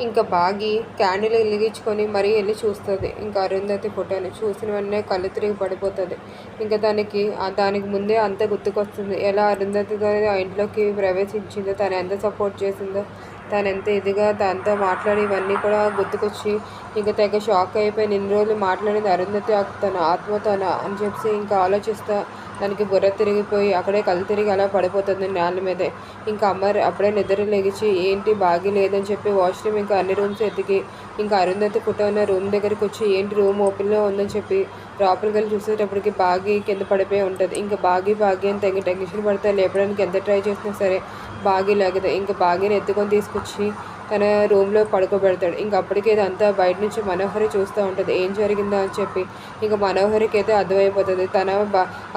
ఇంకా బాగి క్యాండిల్ వెలిగించుకొని మరీ వెళ్ళి చూస్తుంది. ఇంకా అరుంధతి ఫోటోని చూసిన వెంటనే కళ్ళు తిరిగి పడిపోతుంది. ఇంకా దానికి దానికి ముందే అంత గుర్తుకొస్తుంది. ఎలా అరుంధతి ఆ ఇంట్లోకి ప్రవేశించిందో తను ఎంత సపోర్ట్ చేసిందో తను ఎంత ఇదిగా దాంతో మాట్లాడి ఇవన్నీ కూడా గుర్తుకొచ్చి ఇంకా తెగ షాక్ అయిపోయి ఇన్ని రోజులు మాట్లాడింది అరుంధతి ఆ- తన అని చెప్పి ఇంకా ఆలోచిస్తా దానికి బుర్ర తిరిగిపోయి అక్కడే కళ్ళు తిరిగి అలా పడిపోతుంది నేల మీదే. ఇంకా అమ్మ అప్పుడే నిద్ర లెగిచి ఏంటి బాగి లేదని చెప్పి వాష్రూమ్ ఇంకా అన్ని రూమ్స్ ఎతికి ఇంకా అరుంధతి పుట్ట ఉన్న రూమ్ దగ్గరికి వచ్చి ఏంటి రూమ్ ఓపెన్లో ఉందని చెప్పి లోపలికి వెళ్ళి చూసేటప్పటికి బాగి కింద పడిపోయి ఉంటుంది. ఇంకా బాగి బాగి అని తెగ టెన్షన్ పడితే లేపడానికి ఎంత ట్రై చేసినా సరే బాగి లేగదు. ఇంకా బాగిని ఎత్తుకొని తీసుకొచ్చి తన రూమ్లో పడుకోబెడతాడు. ఇంకా అప్పటికే ఇదంతా బయట నుంచి మనోహరి చూస్తూ ఉంటుంది. ఏం జరిగిందో అని చెప్పి ఇంకా మనోహరికి అయితే అర్థమైపోతుంది. తన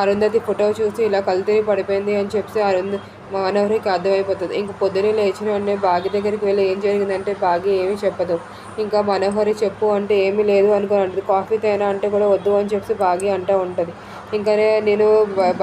అరుంధతి ఫోటో చూసి ఇలా కళ్ళు పడిపోయింది అని చెప్పి అరుంధ మనోహరికి అర్థమైపోతుంది. ఇంక పొద్దున్నే లేచిన వెంటనే బాగి దగ్గరికి వెళ్ళి ఏం జరిగిందంటే బాగి ఏమీ చెప్పదు. ఇంకా మనోహరి చెప్పు అంటే ఏమీ లేదు అనుకుని అంటుంది. కాఫీ తేనా అంటే కూడా వద్దు అని చెప్పి బాగి అంటూ ఉంటుంది. ఇంకానే నేను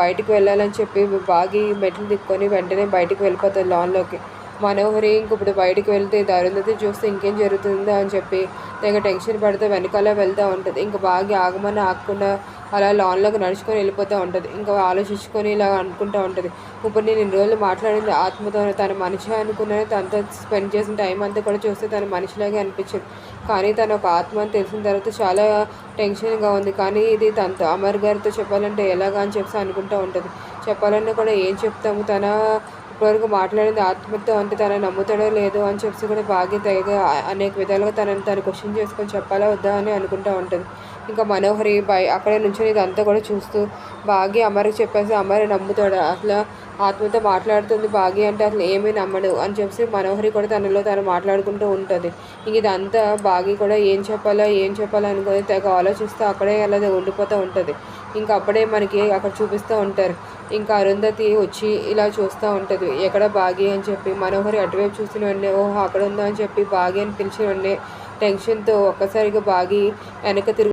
బయటికి వెళ్ళాలని చెప్పి బాగి మెట్లు దిక్కొని వెంటనే బయటికి వెళ్ళిపోతుంది లాన్లోకి మనోహరి ఇంక ఇప్పుడు బయటికి వెళ్తే ఇది చూస్తే ఇంకేం జరుగుతుందో అని చెప్పి తెగ టెన్షన్ పడితే వెనకాల వెళ్తూ ఉంటుంది. ఇంకా బాగా ఆగమని ఆగకుండా అలా లాన్లోకి నడుచుకొని వెళ్ళిపోతూ ఉంటుంది. ఇంకా ఆలోచించుకొని ఇలా అనుకుంటూ ఉంటుంది. ఇప్పుడు నేను ఇన్ని రోజులు మాట్లాడింది ఆత్మతో తన మనిషి అనుకున్నాను తనతో స్పెండ్ చేసిన టైం అంతా కూడా చూస్తే తన మనిషిలాగే అనిపించింది. కానీ తను ఒక ఆత్మ అని తెలిసిన తర్వాత చాలా టెన్షన్గా ఉంది. కానీ ఇది తనతో అమర్ గారితో చెప్పాలంటే ఎలాగా అని చెప్పి అనుకుంటూ ఉంటుంది. చెప్పాలన్నా కూడా ఏం చెప్తాము? తన ఇప్పటివరకు మాట్లాడింది ఆత్మహత్య అంటే తనని నమ్ముతాడో లేదో అని చెప్పి కూడా బాగా తెగ అనేక విధాలుగా తనని తను క్వశ్చన్ చేసుకొని చెప్పాలా వద్దా అని అనుకుంటూ ఉంటుంది. ఇంకా మనోహరి బై అక్కడే నుంచి ఇదంతా కూడా చూస్తూ బాగి అమర్కి చెప్పేసి అమర్ నమ్ముతాడు. అసలు ఆత్మతో మాట్లాడుతుంది బాగి అంటే అసలు ఏమీ నమ్మడు అని చెప్పి మనోహరి కూడా తనలో తను మాట్లాడుకుంటూ ఉంటుంది. ఇంక ఇదంతా బాగి కూడా ఏం చెప్పాలో ఏం చెప్పాలో అనుకుని తెగ ఆలోచిస్తూ అక్కడే అలా ఉండిపోతూ ఉంటుంది. ఇంకా అప్పుడే మనకి అక్కడ చూపిస్తూ ఉంటారు. ఇంకా అరుంధతి వచ్చి ఇలా చూస్తూ ఉంటుంది. ఎక్కడ బాగి అని చెప్పి మనోహరి అటువైపు చూసిన వెంటనే ఓహో అక్కడ ఉందా అని చెప్పి బాగి అని పిలిచిన వెంటనే టెన్షన్తో ఒక్కసారిగా బాగి వెనక తిరుగు